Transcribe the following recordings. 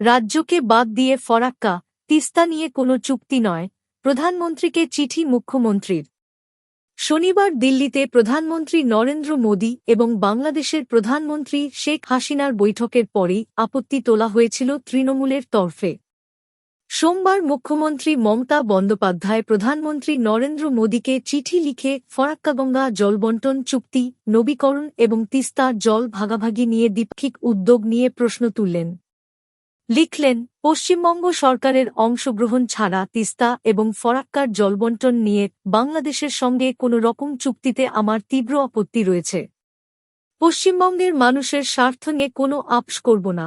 রাজ্যকে বাদ দিয়ে ফরাক্কা, তিস্তা নিয়ে কোনো চুক্তি নয়, প্রধানমন্ত্রীকে চিঠি মুখ্যমন্ত্রীর। শনিবার দিল্লিতে প্রধানমন্ত্রী নরেন্দ্র মোদী এবং বাংলাদেশের প্রধানমন্ত্রী শেখ হাসিনার বৈঠকের পরেই আপত্তি তোলা হয়েছিল তৃণমূলের তরফে। সোমবার মুখ্যমন্ত্রী মমতা বন্দ্যোপাধ্যায় প্রধানমন্ত্রী নরেন্দ্র মোদীকে চিঠি লিখে ফরাক্কাগঙ্গা জলবন্টন চুক্তি, নবীকরণ এবং তিস্তার জল ভাগাভাগি নিয়ে দ্বিপাক্ষিক উদ্যোগ নিয়ে প্রশ্ন তুললেন। লিখলেন, পশ্চিমবঙ্গ সরকারের অংশগ্রহণ ছাড়া তিস্তা এবং ফরাক্কার জলবন্টন নিয়ে বাংলাদেশের সঙ্গে কোনো রকম চুক্তিতে আমার তীব্র আপত্তি রয়েছে। পশ্চিমবঙ্গের মানুষের স্বার্থ নিয়ে কোনো আপস করব না।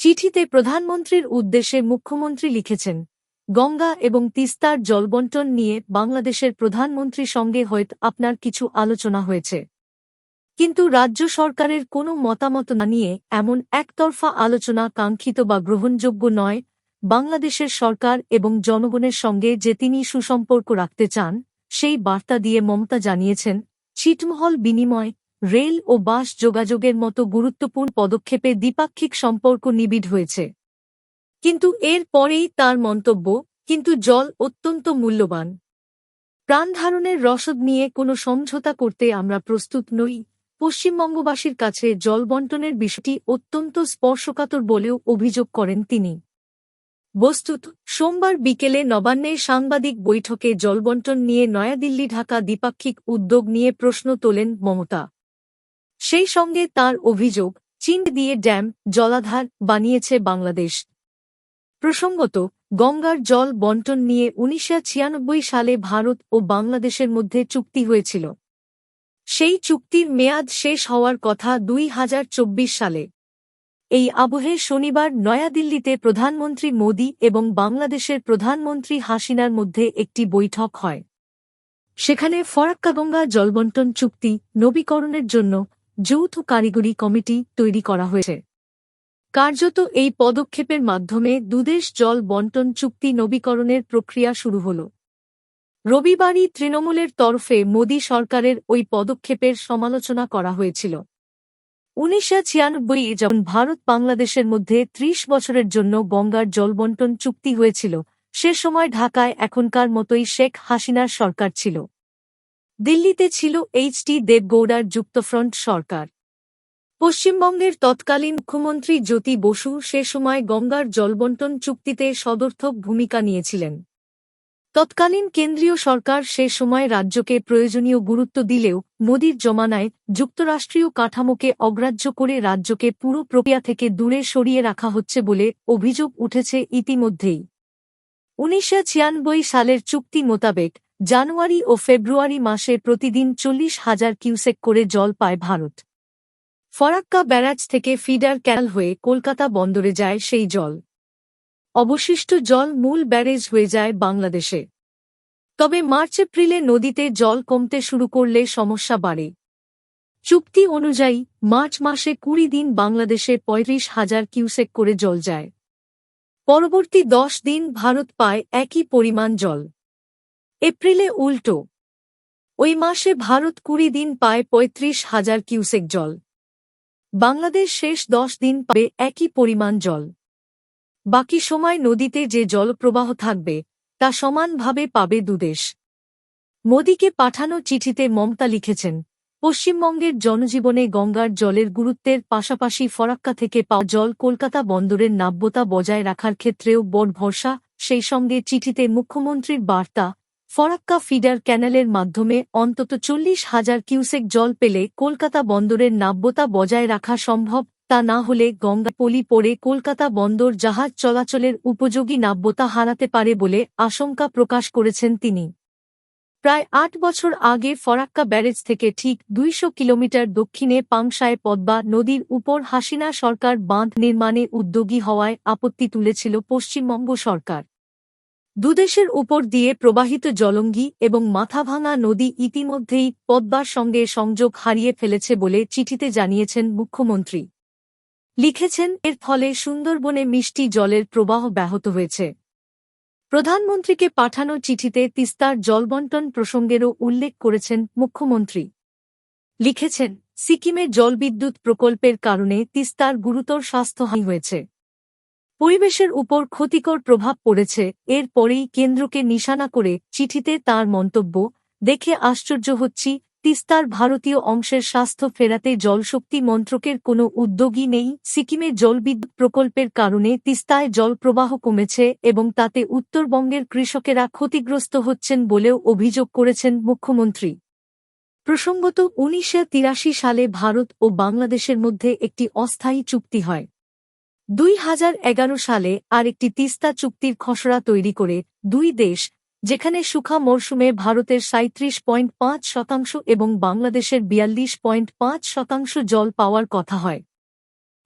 চিঠিতে প্রধানমন্ত্রীর উদ্দেশ্যে মুখ্যমন্ত্রী লিখেছেন, গঙ্গা এবং তিস্তার জলবন্টন নিয়ে বাংলাদেশের প্রধানমন্ত্রীর সঙ্গে হয়তো আপনার কিছু আলোচনা হয়েছে। কিন্তু রাজ্য সরকারের কোনো মতামত না নিয়ে এমন একতরফা আলোচনা কাঙ্ক্ষিত বা গ্রহণযোগ্য নয়। বাংলাদেশের সরকার এবং জনগণের সঙ্গে যে তিনি সুসম্পর্ক রাখতে চান, সেই বার্তা দিয়ে মমতা জানিয়েছেন, ছিটমহল বিনিময়, রেল ও বাস যোগাযোগের মতো গুরুত্বপূর্ণ পদক্ষেপে দ্বিপাক্ষিক সম্পর্ক নিবিড় হয়েছে। কিন্তু এর পরেই তার মন্তব্য, কিন্তু জল অত্যন্ত মূল্যবান। প্রাণধারণের রসদ নিয়ে কোনো সমঝোতা করতে আমরা প্রস্তুত নই। পশ্চিমবঙ্গবাসীর কাছে জল বন্টনের বিষয়টি অত্যন্ত স্পর্শকাতর বলেও অভিযোগ করেন তিনি। বস্তুত, সোমবার বিকেলে নবান্নে সাংবাদিক বৈঠকে জলবন্টন নিয়ে নয়াদিল্লি ঢাকা দ্বিপাক্ষিক উদ্যোগ নিয়ে প্রশ্ন তোলেন মমতা। সেই সঙ্গে তার অভিযোগ, চীন দিয়ে ড্যাম, জলাধার বানিয়েছে বাংলাদেশ। প্রসঙ্গত, গঙ্গার জল বন্টন নিয়ে উনিশশো ছিয়ানব্বই সালে ভারত ও বাংলাদেশের মধ্যে চুক্তি হয়েছিল। সেই চুক্তির মেয়াদ শেষ হওয়ার কথা দুই হাজার চব্বিশ সালে। এই আবহে শনিবার নয়াদিল্লিতে প্রধানমন্ত্রী মোদী এবং বাংলাদেশের প্রধানমন্ত্রী হাসিনার মধ্যে একটি বৈঠক হয়। সেখানে ফরাক্কাগঙ্গা জলবন্টন চুক্তি নবীকরণের জন্য যৌথ কারিগরি কমিটি তৈরি করা হয়েছে। কার্যত এই পদক্ষেপের মাধ্যমে দুদেশ জল বন্টন চুক্তি নবীকরণের প্রক্রিয়া শুরু হল। রবিবারই তৃণমূলের তরফে মোদী সরকারের ওই পদক্ষেপের সমালোচনা করা হয়েছিল। উনিশশো ছিয়ানব্বই যখন ভারত বাংলাদেশের মধ্যে ত্রিশ বছরের জন্য গঙ্গার জলবন্টন চুক্তি হয়েছিল, সে সময় ঢাকায় এখনকার মতোই শেখ হাসিনার সরকার ছিল। দিল্লিতে ছিল এইচ এইচটি দেবগৌড়ার যুক্তফ্রন্ট সরকার। পশ্চিমবঙ্গের তৎকালীন মুখ্যমন্ত্রী জ্যোতি বসু সে সময় গঙ্গার জলবন্টন চুক্তিতে সদর্থক ভূমিকা নিয়েছিলেন। তৎকালীন কেন্দ্রীয় সরকার সে সময় রাজ্যকে প্রয়োজনীয় গুরুত্ব দিলেও মোদীর জমানায় যুক্তরাষ্ট্রীয় কাঠামোকে অগ্রাহ্য করে রাজ্যকে পুরো প্রক্রিয়া থেকে দূরে সরিয়ে রাখা হচ্ছে বলে অভিযোগ উঠেছে ইতিমধ্যেই। উনিশশো ছিয়ানব্বই সালের চুক্তি মোতাবেক জানুয়ারি ও ফেব্রুয়ারি মাসে প্রতিদিন চল্লিশ হাজার কিউসেক করে জল পায় ভারত। ফরাক্কা ব্যারাজ থেকে ফিডার ক্যাল হয়ে কলকাতা বন্দরে যায় সেই জল। অবশিষ্ট জল মূল ব্যারেজ হয়ে যায় বাংলাদেশে। তবে মার্চ এপ্রিলে নদীতে জল কমতে শুরু করলে সমস্যা বাড়ে। চুক্তি অনুযায়ী, মার্চ মাসে কুড়ি দিন বাংলাদেশে পঁয়ত্রিশ হাজার কিউসেক করে জল যায়। পরবর্তী দশ দিন ভারত পায় একই পরিমাণ জল। এপ্রিলে উল্টো। ওই মাসে ভারত কুড়ি দিন পায় পঁয়ত্রিশ হাজার কিউসেক জল। বাংলাদেশ শেষ দশ দিন পাবে একই পরিমাণ জল। বাকি সময় নদীতে যে জলপ্রবাহ থাকবে, তা সমানভাবে পাবে দুদেশ। মোদীকে পাঠানো চিঠিতে মমতা লিখেছেন, পশ্চিমবঙ্গের জনজীবনে গঙ্গার জলের গুরুত্বের পাশাপাশি ফরাক্কা থেকে পাওয়া জল কলকাতা বন্দরের নাব্যতা বজায় রাখার ক্ষেত্রেও বড় ভরসা, সেই সঙ্গে চিঠিতে মুখ্যমন্ত্রীর বার্তা, ফরাক্কা ফিডার ক্যানেলের মাধ্যমে অন্তত চল্লিশ হাজার কিউসেক জল পেলে কলকাতা বন্দরের নাব্যতা বজায় রাখা সম্ভব তা না হলে গঙ্গাপলি পড়ে কলকাতা বন্দর জাহাজ চলাচলের উপযোগী নাব্যতা হারাতে পারে বলে আশঙ্কা প্রকাশ করেছেন তিনি। প্রায় আট বছর আগে ফরাক্কা ব্যারেজ থেকে ঠিক দুইশো কিলোমিটার দক্ষিণে পাংশায় পদ্মা নদীর উপর হাসিনা সরকার বাঁধ নির্মাণে উদ্যোগী হওয়ায় আপত্তি তুলেছিল পশ্চিমবঙ্গ সরকার। দুদেশের উপর দিয়ে প্রবাহিত জলঙ্গি এবং মাথাভাঙা নদী ইতিমধ্যেই পদ্মার সঙ্গে সংযোগ হারিয়ে ফেলেছে বলে চিঠিতে জানিয়েছেন মুখ্যমন্ত্রী। লিখেছেন, এর ফলে সুন্দরবনে মিষ্টি জলের প্রবাহ ব্যাহত হয়েছে। প্রধানমন্ত্রীকে পাঠানো চিঠিতে তিস্তার জলবন্টন প্রসঙ্গেরও উল্লেখ করেছেন মুখ্যমন্ত্রী। লিখেছেন, সিকিমে জলবিদ্যুৎ প্রকল্পের কারণে তিস্তার গুরুতর স্বাস্থ্যহানি হয়েছে। পরিবেশের উপর ক্ষতিকর প্রভাব পড়েছে এরপরেই কেন্দ্রকে নিশানা করে চিঠিতে তার মন্তব্য, দেখে আশ্চর্য হচ্ছি তিস্তার ভারতীয় অংশের স্বাস্থ্য ফেরাতে জলশক্তি মন্ত্রকের কোনো উদ্যোগই নেই। সিকিমে জলবিদ্যুৎ প্রকল্পের কারণে তিস্তায় জলপ্রবাহ কমেছে এবং তাতে উত্তরবঙ্গের কৃষকেরা ক্ষতিগ্রস্ত হচ্ছেন বলেও অভিযোগ করেছেন মুখ্যমন্ত্রী। প্রসঙ্গত, উনিশশো তিরাশি সালে ভারত ও বাংলাদেশের মধ্যে একটি অস্থায়ী চুক্তি হয়। দুই হাজার এগারো সালে আরেকটি তিস্তা চুক্তির খসড়া তৈরি করে দুই দেশ যেখানে সুখা মরশুমে ভারতের সাঁত্রিশ পয়েন্ট পাঁচ শতাংশ এবং বাংলাদেশের বিয়াল্লিশ পয়েন্ট পাঁচ শতাংশ জল পাওয়ার কথা হয়।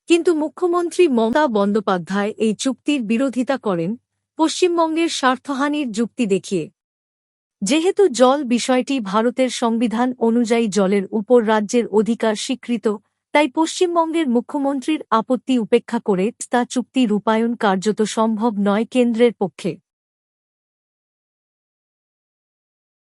কিন্তু মুখ্যমন্ত্রী মমতা বন্দ্যোপাধ্যায় এই চুক্তির বিরোধিতা করেন, পশ্চিমবঙ্গের স্বার্থহানির যুক্তি দেখিয়ে। যেহেতু জল বিষয়টি ভারতের সংবিধান অনুযায়ী জলের উপর রাজ্যের অধিকার স্বীকৃত, তাই পশ্চিমবঙ্গের মুখ্যমন্ত্রীর আপত্তি উপেক্ষা করে তা চুক্তি রূপায়ণ কার্যত সম্ভব নয় কেন্দ্রের পক্ষে।